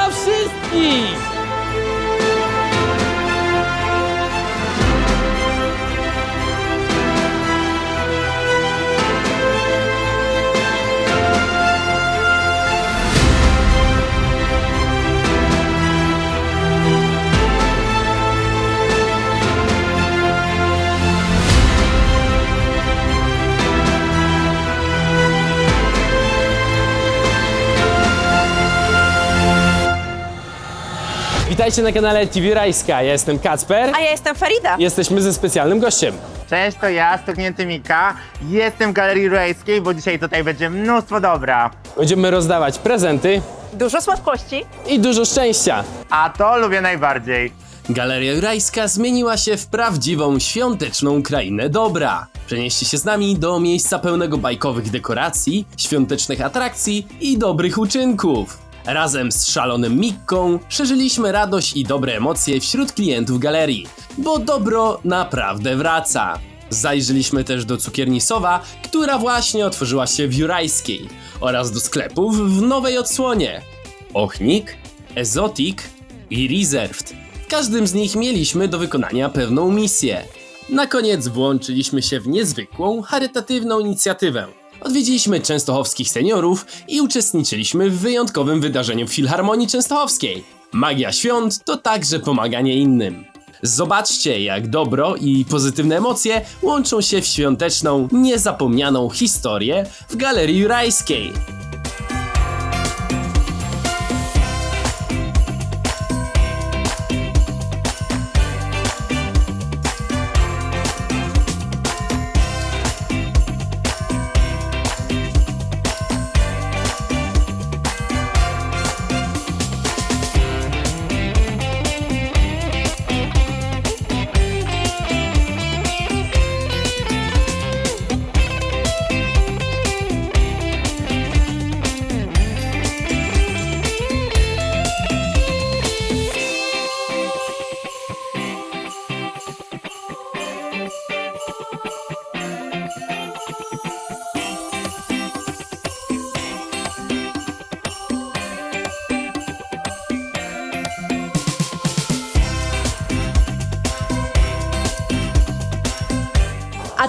dla wszystkich! Witajcie na kanale TV Rajska. Ja jestem Kacper. A ja jestem Farida. Jesteśmy ze specjalnym gościem. Cześć, to ja, Stuknięty Mika. Jestem w Galerii Rajskiej, bo dzisiaj tutaj będzie mnóstwo dobra. Będziemy rozdawać prezenty Dużo słodkości. i dużo szczęścia. A to lubię najbardziej. Galeria Jurajska zmieniła się w prawdziwą świąteczną krainę dobra. Przenieście się z nami do miejsca pełnego bajkowych dekoracji, świątecznych atrakcji i dobrych uczynków. Razem z szalonym Mikką szerzyliśmy radość i dobre emocje wśród klientów galerii, bo dobro naprawdę wraca. Zajrzyliśmy też do cukierni Sowa, która właśnie otworzyła się w Jurajskiej oraz do sklepów w nowej odsłonie. Ochnik, Ezotik i Reserved. W każdym z nich mieliśmy do wykonania pewną misję. Na koniec włączyliśmy się w niezwykłą, charytatywną inicjatywę. Odwiedziliśmy częstochowskich seniorów i uczestniczyliśmy w wyjątkowym wydarzeniu w Filharmonii Częstochowskiej. Magia świąt to także pomaganie innym. Zobaczcie, jak dobro i pozytywne emocje łączą się w świąteczną, niezapomnianą historię w Galerii Jurajskiej.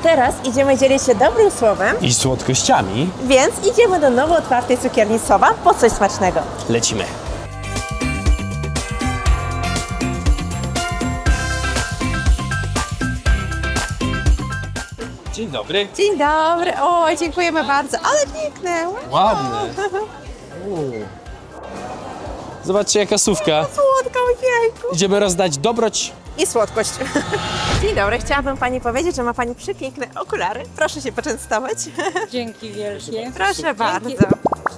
Teraz idziemy dzielić się dobrym słowem, I słodkościami więc idziemy do nowo otwartej cukierni Sowa po coś smacznego. lecimy. Dzień dobry. Dzień dobry. O, dziękujemy bardzo. Ale piękne. Ładny. Zobaczcie jaka sówka. Ojejku. Idziemy rozdać dobroć. I słodkość. Dzień dobry. Chciałabym Pani powiedzieć, że ma Pani przepiękne okulary. Proszę się poczęstować. Dzięki wielkie. Proszę Dzięki. bardzo.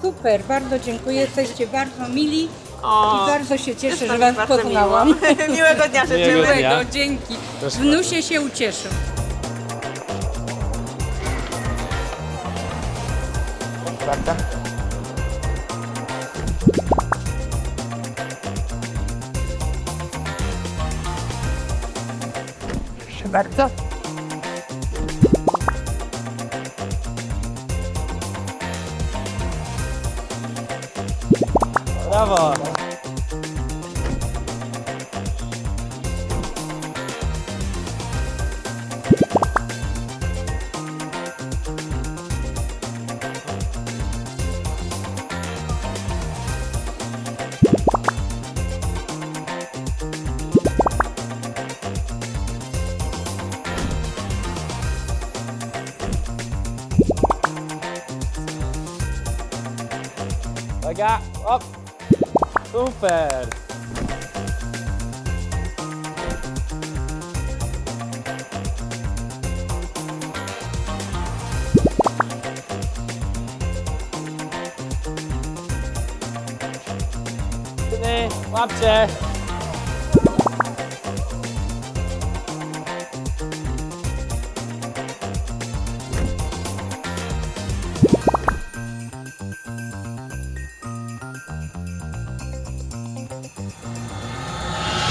Super, bardzo dziękuję. Jesteście bardzo mili O, i bardzo się cieszę, że Was bardzo poznałam. Miłego dnia Miłego życzymy. dnia. Miłego, dzięki. Wnusie się ucieszy. Prawda? Bardzo. Brawo. Łapcie.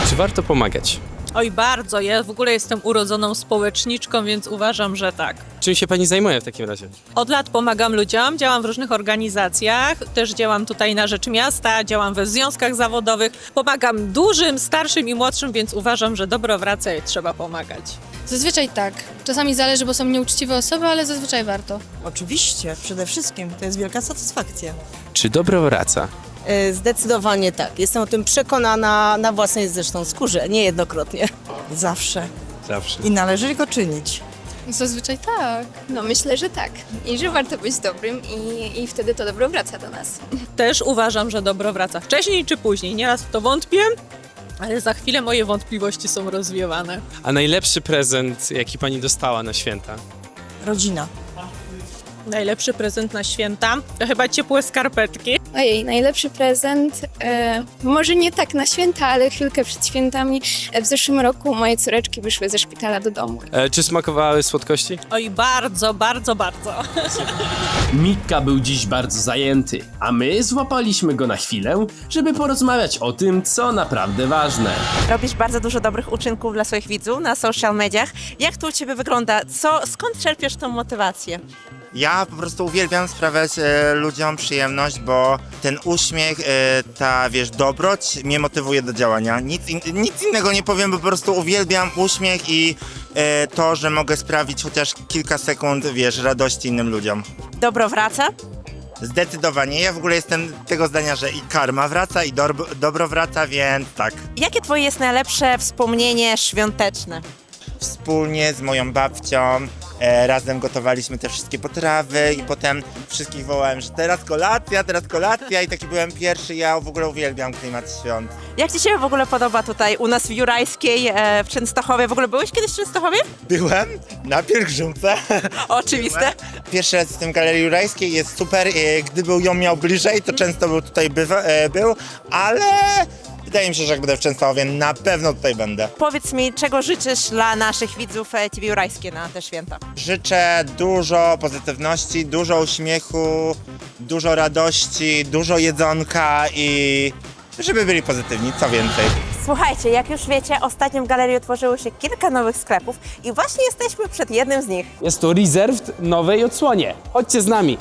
Czy warto pomagać? Oj, bardzo. Ja w ogóle jestem urodzoną społeczniczką, więc uważam, że tak. Czym się pani zajmuje w takim razie? Od lat pomagam ludziom, działam w różnych organizacjach, też działam tutaj na rzecz miasta, działam we związkach zawodowych, pomagam dużym, starszym i młodszym, więc uważam, że dobro wraca i trzeba pomagać. Zazwyczaj tak. Czasami zależy, bo są nieuczciwe osoby, ale zazwyczaj warto. Oczywiście, przede wszystkim. To jest wielka satysfakcja. Czy dobro wraca? E, Zdecydowanie tak. Jestem o tym przekonana na własnej zresztą skórze, niejednokrotnie. Zawsze. Zawsze. I należy go czynić. Zazwyczaj tak. No myślę, że tak. I że warto być dobrym i, i wtedy to dobro wraca do nas. Też uważam, że dobro wraca wcześniej czy później. Nieraz w to wątpię, ale za chwilę moje wątpliwości są rozwiewane. A najlepszy prezent, jaki pani dostała na święta? Rodzina. Najlepszy prezent na święta to chyba ciepłe skarpetki. Ojej, najlepszy prezent. E, może nie tak na święta, ale chwilkę przed świętami. E, w zeszłym roku moje córeczki wyszły ze szpitala do domu. E, czy smakowały słodkości? Oj, bardzo, bardzo, bardzo. Mikka był dziś bardzo zajęty, a my złapaliśmy go na chwilę, żeby porozmawiać o tym, co naprawdę ważne. Robisz bardzo dużo dobrych uczynków dla swoich widzów na social mediach. Jak to u Ciebie wygląda? Co, skąd czerpiesz tą motywację? Ja po prostu uwielbiam sprawiać e, ludziom przyjemność, bo ten uśmiech, e, ta wiesz, dobroć mnie motywuje do działania. Nic, in, nic innego nie powiem, bo po prostu uwielbiam uśmiech i e, to, że mogę sprawić chociaż kilka sekund, wiesz, radości innym ludziom. Dobro wraca? Zdecydowanie. Ja w ogóle jestem tego zdania, że i karma wraca, i dobro, dobro wraca, więc tak. Jakie Twoje jest najlepsze wspomnienie świąteczne? Wspólnie z moją babcią e, razem gotowaliśmy te wszystkie potrawy i potem wszystkich wołałem, że teraz kolacja, teraz kolacja i taki byłem pierwszy. Ja w ogóle uwielbiam klimat świąt. Jak Ci się w ogóle podoba tutaj u nas w Jurajskiej, e, w Częstochowie? W ogóle byłeś kiedyś w Częstochowie? Byłem na pielgrzymce. Oczywiste. Pierwszy raz jestem w Galerii Jurajskiej, jest super. E, Gdyby ją miał bliżej, to często był tutaj bywa, e, był, ale wydaje mi się, że jak będę w Częstochowie, na pewno tutaj będę. Powiedz mi, czego życzysz dla naszych widzów e, TV Jurajskie na te święta? Życzę dużo pozytywności, dużo uśmiechu, dużo radości, dużo jedzonka i żeby byli pozytywni, co więcej. Słuchajcie, jak już wiecie, ostatnio w galerii otworzyło się kilka nowych sklepów i właśnie jesteśmy przed jednym z nich. Jest to Reserved nowej odsłonie. Chodźcie z nami.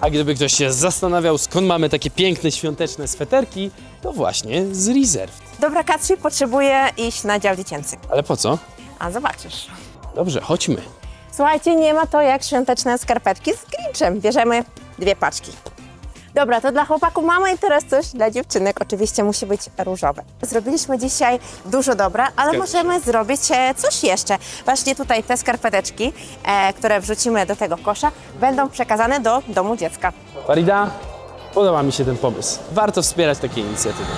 A gdyby ktoś się zastanawiał, skąd mamy takie piękne świąteczne sweterki, to właśnie z Reserved. Dobra, Katrzy, potrzebuję iść na dział dziecięcy. Ale po co? A zobaczysz. Dobrze, chodźmy. Słuchajcie, nie ma to jak świąteczne skarpetki z Grinchem. Bierzemy dwie paczki. Dobra, to dla chłopaków mamy i teraz coś dla dziewczynek. Oczywiście musi być różowe. Zrobiliśmy dzisiaj dużo dobra, ale możemy zrobić e, coś jeszcze. Właśnie tutaj te skarpeteczki, e, które wrzucimy do tego kosza, będą przekazane do domu dziecka. Farida, podoba mi się ten pomysł. Warto wspierać takie inicjatywy.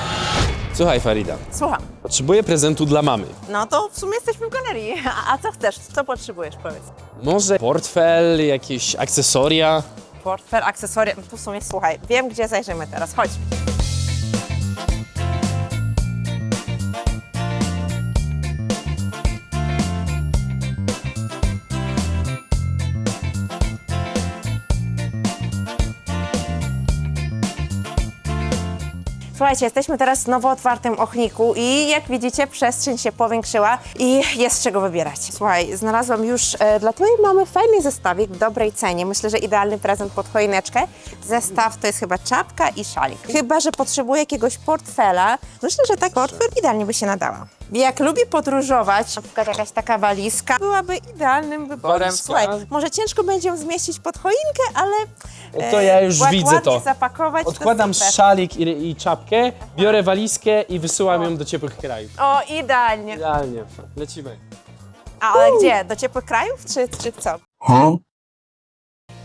Słuchaj, Farida, Słucham. potrzebuję prezentu dla mamy. No to w sumie jesteśmy w galerii. A, a co chcesz? Co potrzebujesz? Powiedz. Może portfel, jakieś akcesoria? Portfel, akcesoria. Tu w sumie słuchaj, wiem gdzie zajrzymy teraz. Chodź. Słuchajcie, jesteśmy teraz w nowo otwartym ochniku i jak widzicie przestrzeń się powiększyła i jest z czego wybierać. Słuchaj, znalazłam już e, dla Twojej mamy fajny zestawik w dobrej cenie. Myślę, że idealny prezent pod choineczkę. Zestaw to jest chyba czapka i szalik. Chyba, że potrzebuje jakiegoś portfela. Myślę, że tak portfel idealnie by się nadała. Jak lubi podróżować, na przykład jakaś taka walizka, byłaby idealnym wyborem. Walizka? Słuchaj, może ciężko będzie ją zmieścić pod choinkę, ale e, To ja już ład- widzę ładnie to. zapakować. to Odkładam super. szalik i, i czapkę, biorę walizkę i wysyłam ją do ciepłych krajów. O, idealnie. Idealnie. Lecimy. A, ale gdzie? Do ciepłych krajów, czy, czy co?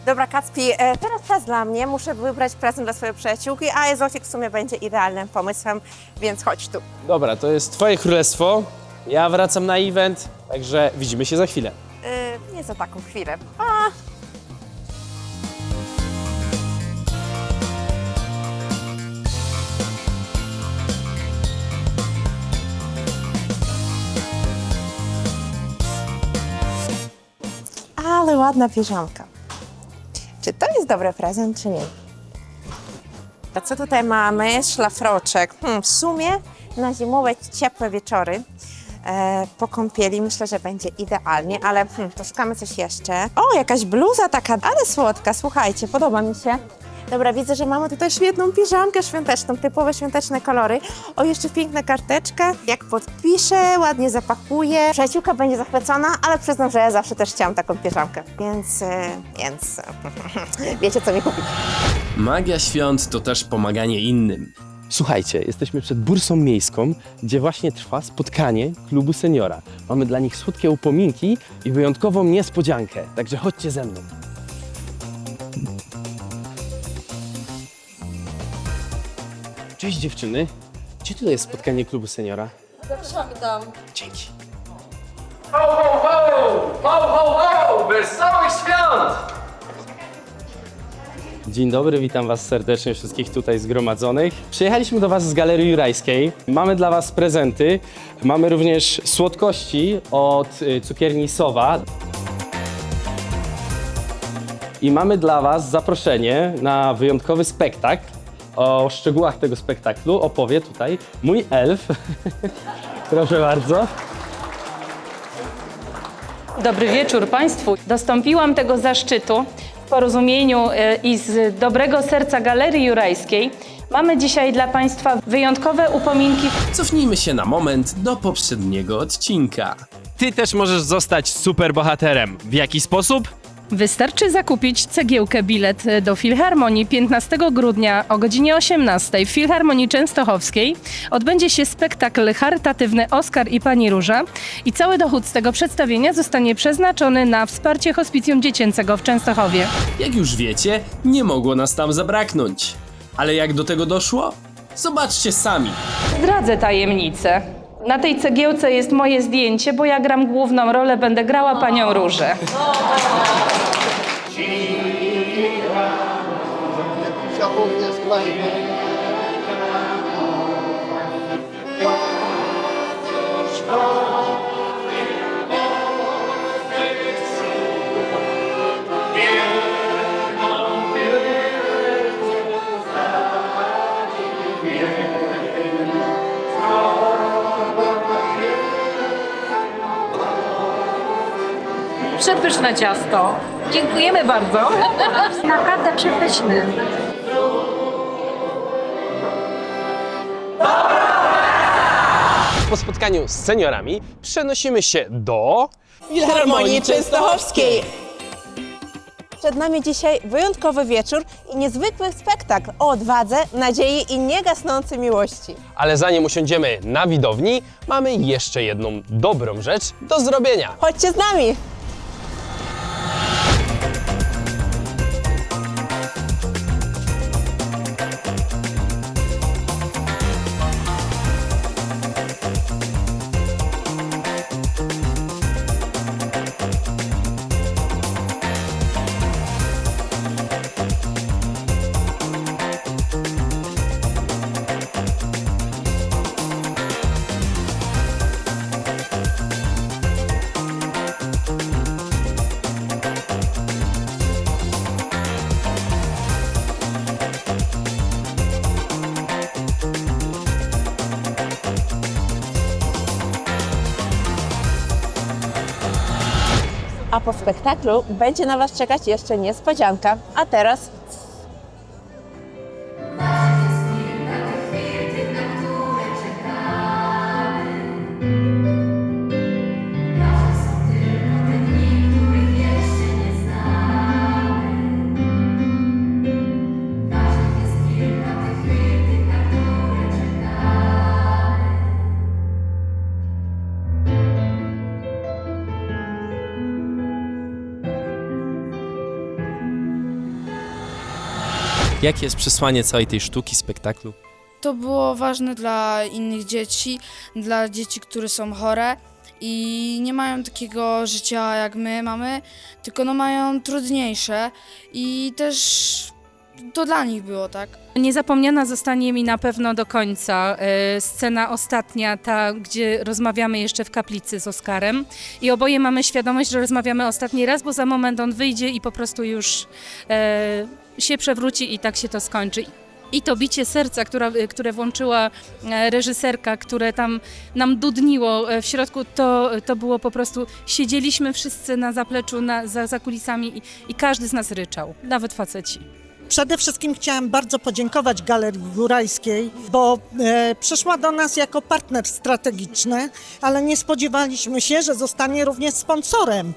Dobra, Kacpi, e, teraz czas dla mnie. Muszę wybrać prezent dla swojej przyjaciółki, a Ezotik w sumie będzie idealnym pomysłem, więc chodź tu. Dobra, to jest twoje królestwo. Ja wracam na event, także widzimy się za chwilę. E, nie za taką chwilę. A, Ale ładna piżamka. Czy to jest dobry prezent, czy nie? To co tutaj mamy? Szlafroczek. Hmm, w sumie na zimowe, ciepłe wieczory e, po kąpieli myślę, że będzie idealnie, ale hmm, poszukamy coś jeszcze. O, jakaś bluza taka, ale słodka, słuchajcie, podoba mi się. Dobra, widzę, że mamy tutaj świetną piżamkę świąteczną, typowe świąteczne kolory. O, jeszcze piękna karteczka. Jak podpiszę, ładnie zapakuję. Przyjaciółka będzie zachwycona, ale przyznam, że ja zawsze też chciałam taką piżamkę. Więc, e, więc wiecie, co mi kupić. Magia świąt to też pomaganie innym. Słuchajcie, jesteśmy przed bursą miejską, gdzie właśnie trwa spotkanie klubu seniora. Mamy dla nich słodkie upominki i wyjątkową niespodziankę, także chodźcie ze mną. Cześć dziewczyny, gdzie tutaj jest spotkanie klubu seniora? Zapraszamy tam. Dzięki. Ho, ho, ho! Ho, ho, ho! Wesołych świąt! Dzień dobry, witam Was serdecznie wszystkich tutaj zgromadzonych. Przyjechaliśmy do Was z Galerii Jurajskiej. Mamy dla Was prezenty. Mamy również słodkości od y, cukierni Sowa. I mamy dla Was zaproszenie na wyjątkowy spektakl. O szczegółach tego spektaklu opowie tutaj mój elf. Proszę bardzo. Dobry wieczór Państwu. Dostąpiłam tego zaszczytu w porozumieniu e, i z dobrego serca Galerii Jurajskiej. Mamy dzisiaj dla Państwa wyjątkowe upominki Cofnijmy się na moment do poprzedniego odcinka. Ty też możesz zostać superbohaterem. W jaki sposób? Wystarczy zakupić cegiełkę bilet do Filharmonii 15 grudnia o godzinie 18 w Filharmonii Częstochowskiej. Odbędzie się spektakl charytatywny Oskar i Pani Róża i cały dochód z tego przedstawienia zostanie przeznaczony na wsparcie hospicjum dziecięcego w Częstochowie. Jak już wiecie, nie mogło nas tam zabraknąć. Ale jak do tego doszło? Zobaczcie sami. Zdradzę tajemnicę. Na tej cegiełce jest moje zdjęcie, bo ja gram główną rolę, będę grała Panią Różę. Przepyszne ciasto. Dziękujemy bardzo. Naprawdę przepyszne. Po spotkaniu z seniorami przenosimy się do... Filharmonii Częstochowskiej. Przed nami dzisiaj wyjątkowy wieczór i niezwykły spektakl o odwadze, nadziei i niegasnącej miłości. Ale zanim usiądziemy na widowni, mamy jeszcze jedną dobrą rzecz do zrobienia. Chodźcie z nami! Po spektaklu będzie na Was czekać jeszcze niespodzianka. A teraz Jakie jest przesłanie całej tej sztuki, spektaklu? To było ważne dla innych dzieci, dla dzieci, które są chore i nie mają takiego życia jak my mamy, tylko no mają trudniejsze i też to dla nich było, tak? Niezapomniana zostanie mi na pewno do końca e, scena ostatnia, ta, gdzie rozmawiamy jeszcze w kaplicy z Oskarem. I oboje mamy świadomość, że rozmawiamy ostatni raz, bo za moment on wyjdzie i po prostu już e, się przewróci i tak się to skończy. I to bicie serca, która, które włączyła e, reżyserka, które tam nam dudniło e, w środku, to, to było po prostu, siedzieliśmy wszyscy na zapleczu, na, za, za kulisami i, i każdy z nas ryczał, nawet faceci. Przede wszystkim chciałam bardzo podziękować Galerii Jurajskiej, bo e, przyszła do nas jako partner strategiczny, ale nie spodziewaliśmy się, że zostanie również sponsorem.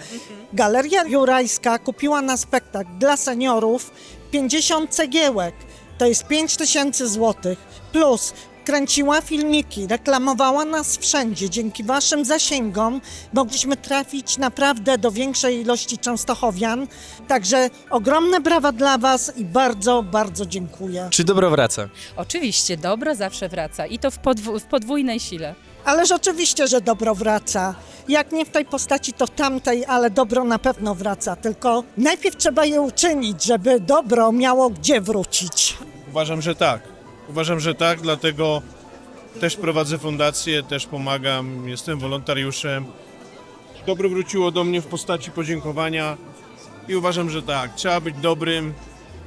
Galeria Jurajska kupiła na spektakl dla seniorów 50 cegiełek, to jest 5 tysięcy złotych, plus kręciła filmiki, reklamowała nas wszędzie. Dzięki waszym zasięgom mogliśmy trafić naprawdę do większej ilości częstochowian. Także ogromne brawa dla was i bardzo, bardzo dziękuję. Czy dobro wraca? Oczywiście, dobro zawsze wraca i to w, podw- w podwójnej sile. Ależ oczywiście, że dobro wraca. Jak nie w tej postaci, to w tamtej, ale dobro na pewno wraca. Tylko najpierw trzeba je uczynić, żeby dobro miało gdzie wrócić. Uważam, że tak. Uważam, że tak, dlatego też prowadzę fundację, też pomagam, jestem wolontariuszem. Dobro wróciło do mnie w postaci podziękowania i uważam, że tak, trzeba być dobrym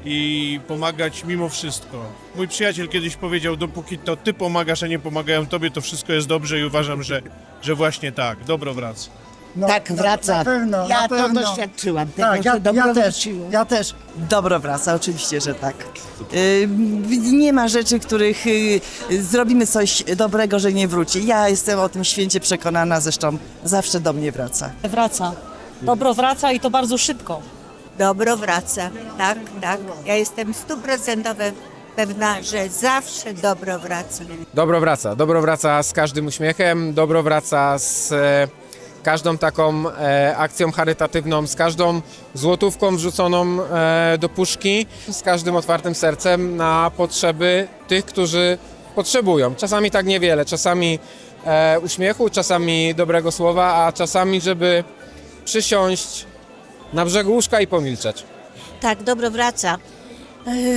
i pomagać mimo wszystko. Mój przyjaciel kiedyś powiedział, dopóki to ty pomagasz, a nie pomagają tobie, to wszystko jest dobrze i uważam, że, że właśnie tak, dobro wraca. tak, wraca. na pewno, ja na to pewno. doświadczyłam tego, Tak, ja, że dobro ja też, ja też. Dobro wraca, oczywiście, że tak. Y, Nie ma rzeczy, których y, zrobimy coś dobrego, że nie wróci. Ja jestem o tym święcie przekonana, zresztą zawsze do mnie wraca. Wraca. Dobro wraca i to bardzo szybko. Dobro wraca, tak, tak. Ja jestem stuprocentowo pewna, że zawsze dobro wraca. Dobro wraca. Dobro wraca z każdym uśmiechem, dobro wraca z e, każdą taką e, akcją charytatywną, z każdą złotówką wrzuconą e, do puszki, z każdym otwartym sercem na potrzeby tych, którzy potrzebują. Czasami tak niewiele, czasami e, uśmiechu, czasami dobrego słowa, a czasami, żeby przysiąść na brzegu łóżka i pomilczeć. Tak, dobro wraca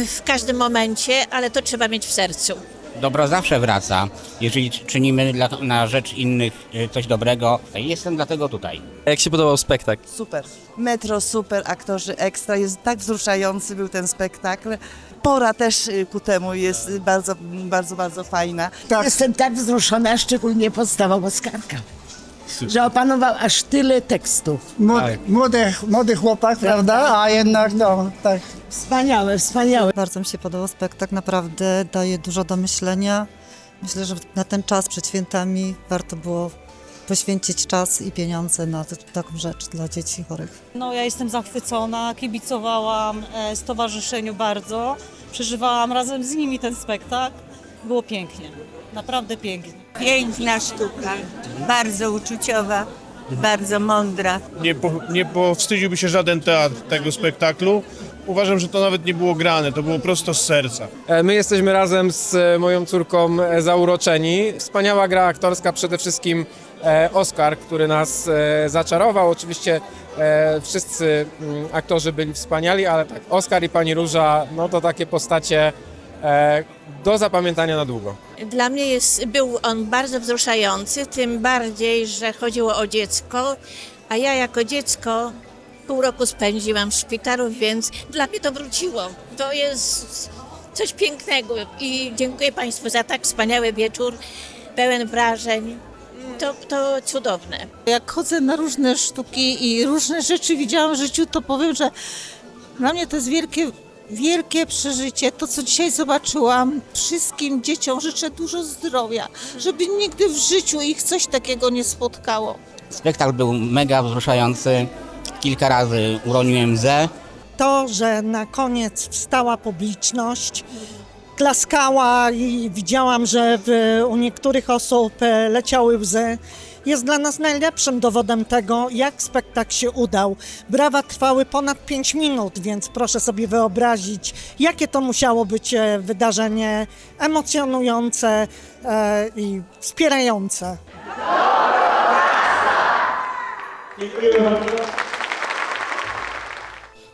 w każdym momencie, ale to trzeba mieć w sercu. Dobro zawsze wraca. Jeżeli czynimy dla, na rzecz innych e, coś dobrego, jestem dlatego tutaj. Jak się podobał spektakl? Super. Metro, super, aktorzy ekstra. Jest tak wzruszający był ten spektakl. Pora też y, ku temu jest bardzo, bardzo, bardzo fajna. Jestem tak wzruszona, szczególnie podstawą Oskarka, że opanował aż tyle tekstów. Młody, młody, młody chłopak, prawda? A jednak no, tak. Wspaniałe, wspaniałe. Bardzo mi się podobał spektakl, naprawdę daje dużo do myślenia. Myślę, że na ten czas przed świętami warto było poświęcić czas i pieniądze na t- taką rzecz dla dzieci chorych. No ja jestem zachwycona, kibicowałam e, stowarzyszeniu bardzo. Przeżywałam razem z nimi ten spektakl. Było pięknie, naprawdę pięknie. Piękna sztuka, bardzo uczuciowa, bardzo mądra. Nie, po, nie powstydziłby się żaden teatr tego spektaklu. Uważam, że to nawet nie było grane, to było prosto z serca. E, My jesteśmy razem z e, moją córką e, zauroczeni. Wspaniała gra aktorska, przede wszystkim Oskar, który nas zaczarował. Oczywiście wszyscy mm, aktorzy byli wspaniali, ale tak, Oskar i pani Róża, no to takie postacie do zapamiętania na długo. Dla mnie jest, był on bardzo wzruszający, tym bardziej, że chodziło o dziecko, a ja jako dziecko pół roku spędziłam w szpitalu, więc dla mnie to wróciło. To jest coś pięknego i dziękuję Państwu za tak wspaniały wieczór, pełen wrażeń. To, to cudowne. Jak chodzę na różne sztuki i różne rzeczy widziałam w życiu, to powiem, że dla mnie to jest wielkie, wielkie przeżycie. To, co dzisiaj zobaczyłam, wszystkim dzieciom życzę dużo zdrowia, żeby nigdy w życiu ich coś takiego nie spotkało. Spektakl był mega wzruszający. Kilka razy uroniłem łzę. To, że na koniec wstała publiczność, klaskała i widziałam, że w, u niektórych osób e, leciały łzy, jest dla nas najlepszym dowodem tego, jak spektakl się udał. Brawa trwały ponad 5 minut, więc proszę sobie wyobrazić, jakie to musiało być e, wydarzenie emocjonujące e, i wspierające.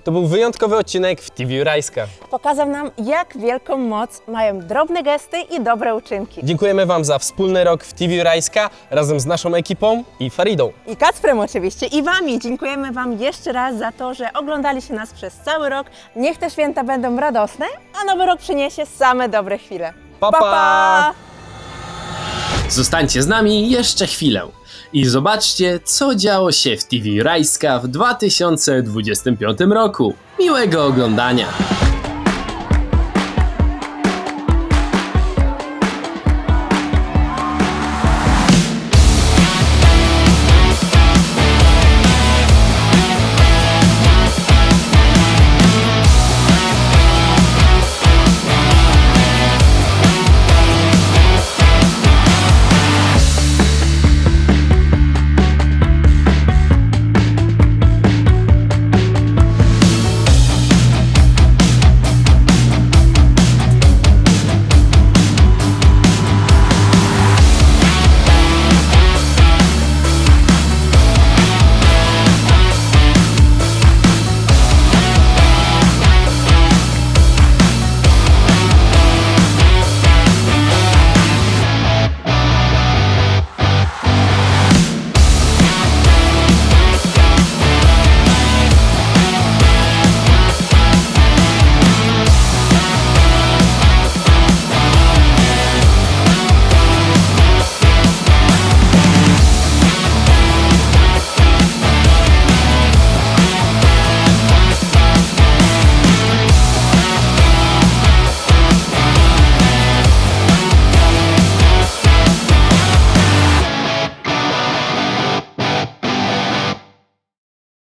To był wyjątkowy odcinek w TV Jurajska. Pokazał nam, jak wielką moc mają drobne gesty i dobre uczynki. Dziękujemy Wam za wspólny rok w TV Jurajska razem z naszą ekipą i Faridą. I Kacprem oczywiście, i Wami. Dziękujemy Wam jeszcze raz za to, że oglądaliście nas przez cały rok. Niech te święta będą radosne, a nowy rok przyniesie same dobre chwile. Pa, pa! Zostańcie z nami jeszcze chwilę i zobaczcie, co działo się w TV Rajska w 2025 roku. Miłego oglądania!